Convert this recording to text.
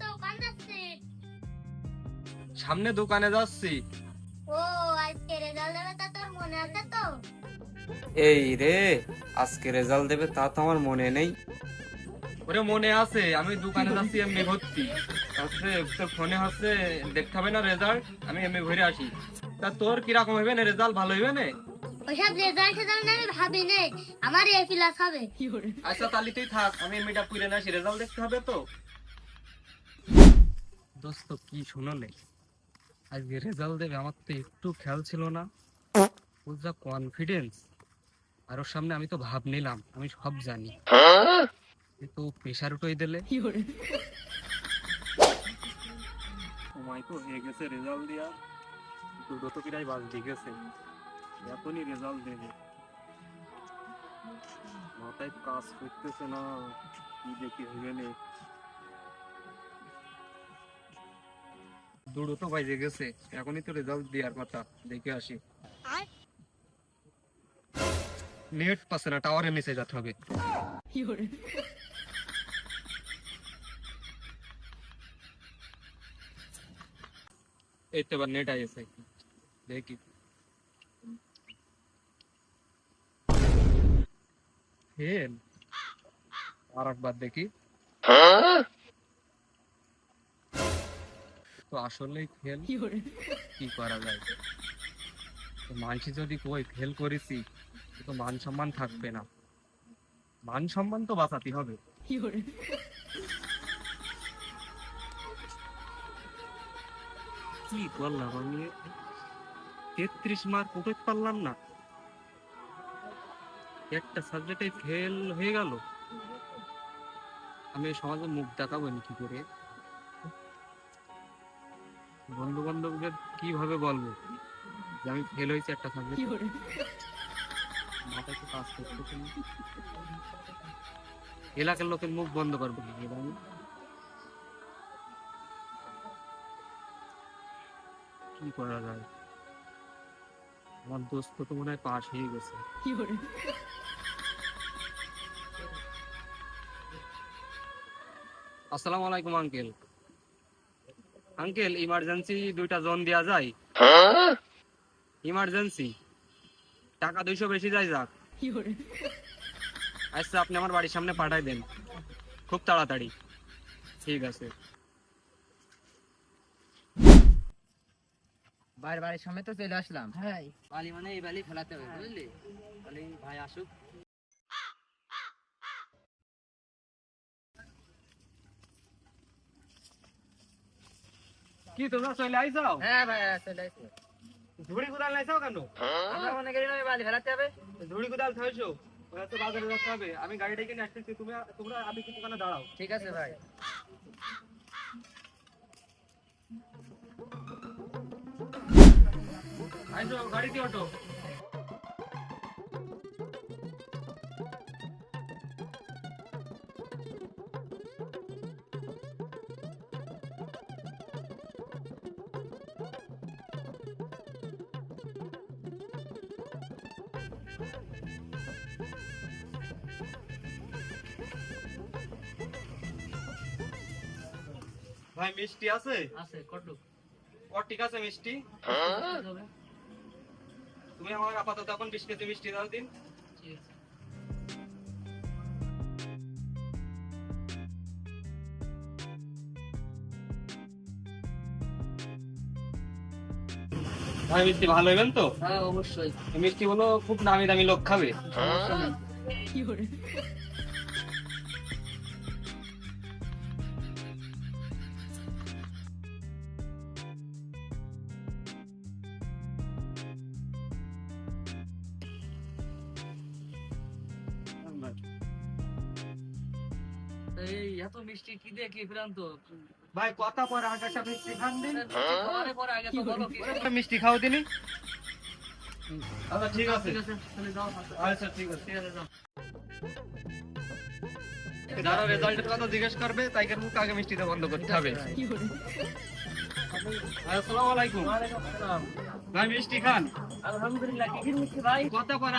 তোমার সামনে দোকানে যাচ্ছি। ও আজকে রেজাল্ট দেবে তা তোর মনে আছে তো? এই রে আজকে রেজাল্ট দেবে তা তো আমার মনে নেই। ওরে মনে আছে আমি দোকানে যাচ্ছি এমনি ভর্তি। হচ্ছে তোর ফোনে হচ্ছে দেখতে হবে না রেজাল্ট আমি এমনি ঘুরে আসি। তা তোর কীরকম হবে না? রেজাল্ট ভালো হবে না? ওইসব রেজাল্ট রেজাল্ট আমি ভাবি নেই। আমার এ প্লাস হবে। আচ্ছা তাহলে তুই থাক আমি এমনিটা পুরে না রেজাল্ট দেখতে হবে তো। দোস্ত কি শুনলে আজকে রেজাল্ট দেবে আমার তো একটু খেয়াল ছিল না। ও যা কনফিডেন্স আর ওর সামনে আমি তো ভাব নিলাম আমি সব জানি। তো প্রেশার উঠে দিলে। সময় তো হয়ে গেছে রেজাল্ট দেওয়া দুটো তো প্রায় বাজ গেছে এখনই রেজাল্ট দেবে। মাথায় কাজ করতেছে না। কি দেখি হইবে তো বাজে গেছে। এখনই তো রেজাল্ট দেওয়ার কথা। দেখে আসি। নেট পাচ্ছে না টাওয়ারে নিচে যেতে হবে। এই তো নেট আইছে। দেখি। ফেল আর একবার দেখি। তো আসলেই ফেল কি করা? যায়? মানসি যদি কই ফেল করেছি তো মান সম্মান থাকবে না। মান সম্মান তো বাঁচাতে হবে। কি করলাম আমি? তেত্রিশ মার্ক উঠতে পারলাম না। একটা সাবজেক্টে ফেল হয়ে গেল। আমি সমাজে মুখ দেখাবো কি করে? বন্ধু বান্ধবদের কীভাবে বলব? যে আমি ফেল হয়েছি একটা সাবজেক্ট মাথায় তো কাজ করতেছে না। এলাকার লোকের মুখ বন্ধ করব আমি? কি করা যায়? আমার দোস্ত তো মনে হয় পাশ হয়ে গেছে। আসসালামু আলাইকুম আঙ্কেল। আঙ্কেল ইমার্জেন্সি দুইটা জন দেওয়া যায়। ইমার্জেন্সি টাকা দুইশো বেশি যায় যাক। আচ্ছা আপনি আমার বাড়ির সামনে পাঠাই দেন। খুব তাড়াতাড়ি। ঠিক আছে। বাইরে বাড়ির সামনে তো চলে আসলাম। হ্যাঁ। বালি মানে এই বালি ফেলাতে হবে বুঝলি? বালি ভাই আসুক। কি তোমরা চলে আইসাও হ্যাঁ ভাই হ্যাঁ, চলে আসছে ঝুড়ি কোদাল নাইসাও কেন? আমরা মনে করি না বালি ফেলাতে হবে। ঝুড়ি কোদাল থাইছো ওরা তো বাজারে যেতে হবে। আমি গাড়ি ডেকে নিয়ে আসতেছি তুমি তোমরা আমি কিছু দাঁড়াও। ঠিক আছে ভাই। গাড়িতে অটো ভাই মিষ্টি আছে? আছে কটু ও ঠিক আছে মিষ্টি। তুমি আমার আপাতত এখন বিশ কেজি মিষ্টি দাও দিন। ভাই মিষ্টি ভালো হইবেন তো? হ্যাঁ অবশ্যই। মিষ্টি গুলো খুব নামি দামি লোক খাবে। এই এত মিষ্টি কি দিয়ে কি ফেরান তো ভাই কথা পরে আগে একটা মিষ্টি খান দিন। পরে পরে আগে তো বলো কি। মিষ্টি খাও দিনি। আচ্ছা ঠিক আছে। ঠিক আছে তাহলে যাও আচ্ছা ঠিক আছে। আছে যারা রেজাল্টের কথা জিজ্ঞেস করবে তাইকে মুখ আগে মিষ্টিটা বন্ধ করতে হবে। আসসালামু আলাইকুম। ভাই মিষ্টি খান। আলহামদুলিল্লাহ কি মিষ্টি ভাই? কত করা